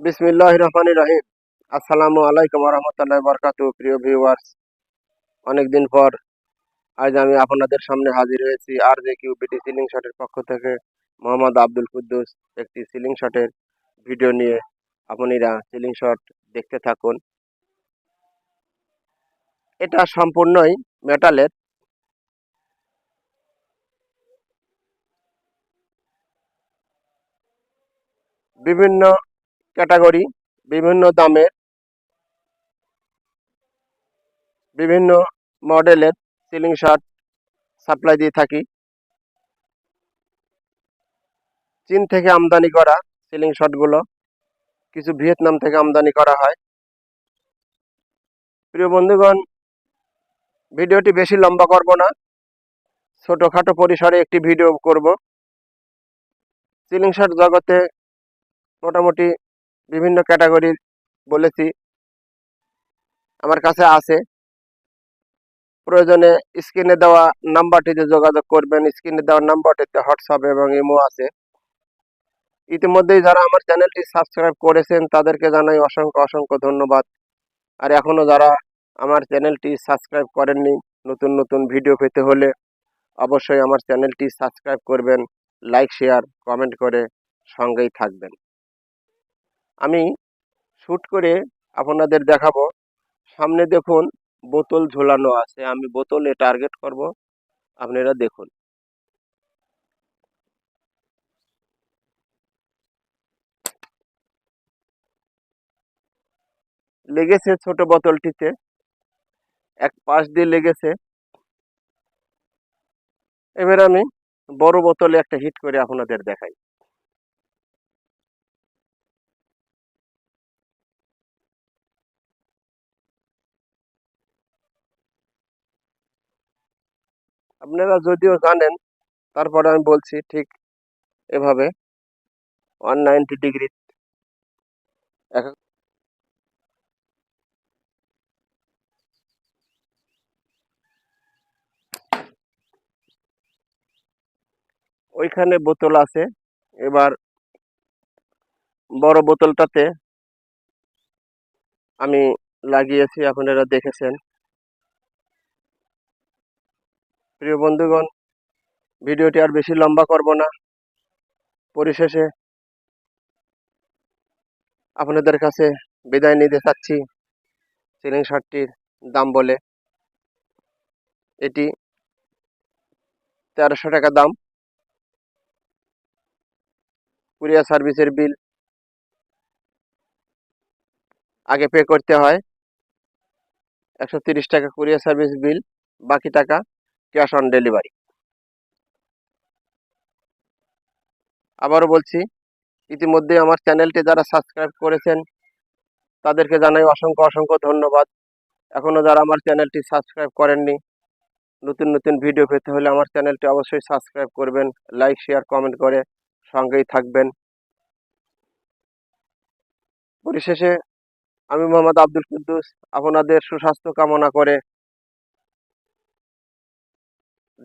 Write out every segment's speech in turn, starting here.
বিসমিল্লাহ রহমান রহিম। আসসালামু আলাইকুম রহমতুল্লাহ বরকাত প্রিয় ভিউয়ার্স। অনেকদিন পর আজ আমি আপনাদের সামনে হাজির হয়েছি R J Q BT ceiling শটের পক্ষ থেকে। মোহাম্মদ আব্দুল কুদ্দুস, একটি সিলিং শটের ভিডিও নিয়ে আপনারা সিলিং শট দেখতে থাকুন। এটা সম্পূর্ণই মেটালের বিভিন্ন ক্যাটাগরি, বিভিন্ন দামের, বিভিন্ন মডেলের সিলিং শার্ট সাপ্লাই দিয়ে থাকি। চীন থেকে আমদানি করা সিলিং শার্টগুলো কিছু ভিয়েতনাম থেকে আমদানি করা হয়। প্রিয় বন্ধুগণ, ভিডিওটি বেশি লম্বা করব না, ছোটোখাটো পরিসরে একটি ভিডিও করব। সিলিং শার্ট জগতে মোটামুটি বিভিন্ন ক্যাটাগরির বলেছি। আমার কাছে আছে। প্রয়োজনে স্ক্রিনে দেওয়া নাম্বারটিতে যোগাযোগ করবেন। স্ক্রিনে দেওয়া নাম্বারটিতে হোয়াটসঅ্যাপ এবং ইমো আছে। ইতিমধ্যেই যারা আমার চ্যানেলটি সাবস্ক্রাইব করেছেন, তাদেরকে জানাই অসংখ্য অসংখ্য ধন্যবাদ। আর এখনও যারা আমার চ্যানেলটি সাবস্ক্রাইব করেননি, নতুন নতুন ভিডিও পেতে হলে অবশ্যই আমার চ্যানেলটি সাবস্ক্রাইব করবেন। লাইক শেয়ার কমেন্ট করে সঙ্গেই থাকবেন। আমি শ্যুট করে আপনাদের দেখাবো। সামনে দেখুন, বোতল ঝোলানো আছে। আমি বোতলে টার্গেট করব। আপনারা দেখুন। লেগেছে ছোট বোতলটিতে। এক পাশ দিয়ে লেগেছে। এবার আমি বড় বোতলে একটা হিট করে আপনাদের দেখাই। আপনারা যদিও জানেন, তারপরে আমি বলছি ঠিক এভাবে ওয়ান নাইনটি ডিগ্রি ওইখানে বোতল আছে, এবার বড় বোতলটাতে আমি লাগিয়েছি, আপনারা দেখেছেন। প্রিয় বন্ধুগণ, ভিডিওটি আর বেশি লম্বা করব না। পরিশেষে আপনাদের কাছে বিদায় নিতে চাচ্ছি সিলিং শার্টটির দাম বলে। এটি তেরোশো টাকা দাম। কুরিয়ার সার্ভিসের বিল আগে পে করতে হয়। একশো টাকা কুরিয়ার সার্ভিস বিল, বাকি টাকা ক্যাশ অন ডেলিভারি। আবারও বলছি ইতিমধ্যে আমার চ্যানেলটি যারা সাবস্ক্রাইব করেছেন, তাদেরকে জানাই অসংখ্য অসংখ্য ধন্যবাদ। এখনও যারা আমার চ্যানেলটি সাবস্ক্রাইব করেননি, নতুন নতুন ভিডিও পেতে হলে আমার চ্যানেলটি অবশ্যই সাবস্ক্রাইব করবেন, লাইক, শেয়ার, কমেন্ট করে সঙ্গেই থাকবেন। পরিশেষে, আমি মোহাম্মদ আব্দুল কুদ্দুস, আপনাদের সুস্বাস্থ্য কামনা করে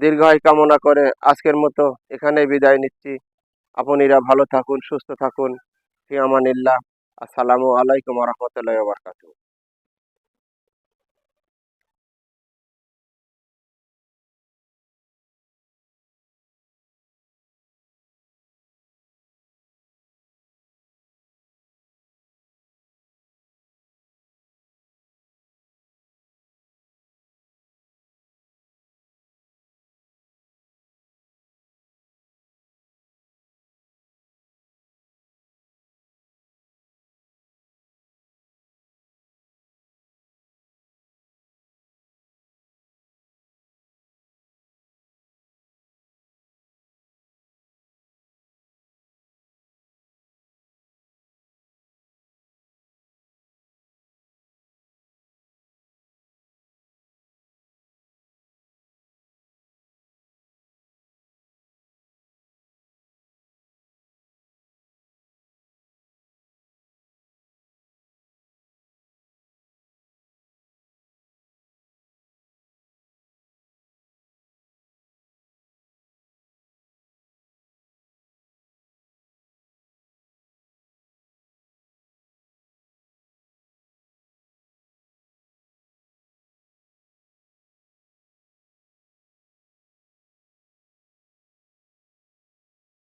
দীর্ঘায় কামনা করে আজকের মতো এখানেই বিদায় নিচ্ছি। আপনিরা ভালো থাকুন, সুস্থ থাকুন। ফি আমানিল্লাহ। আসসালামু আলাইকুম রহমতুল্লাহ বারকাতুহ।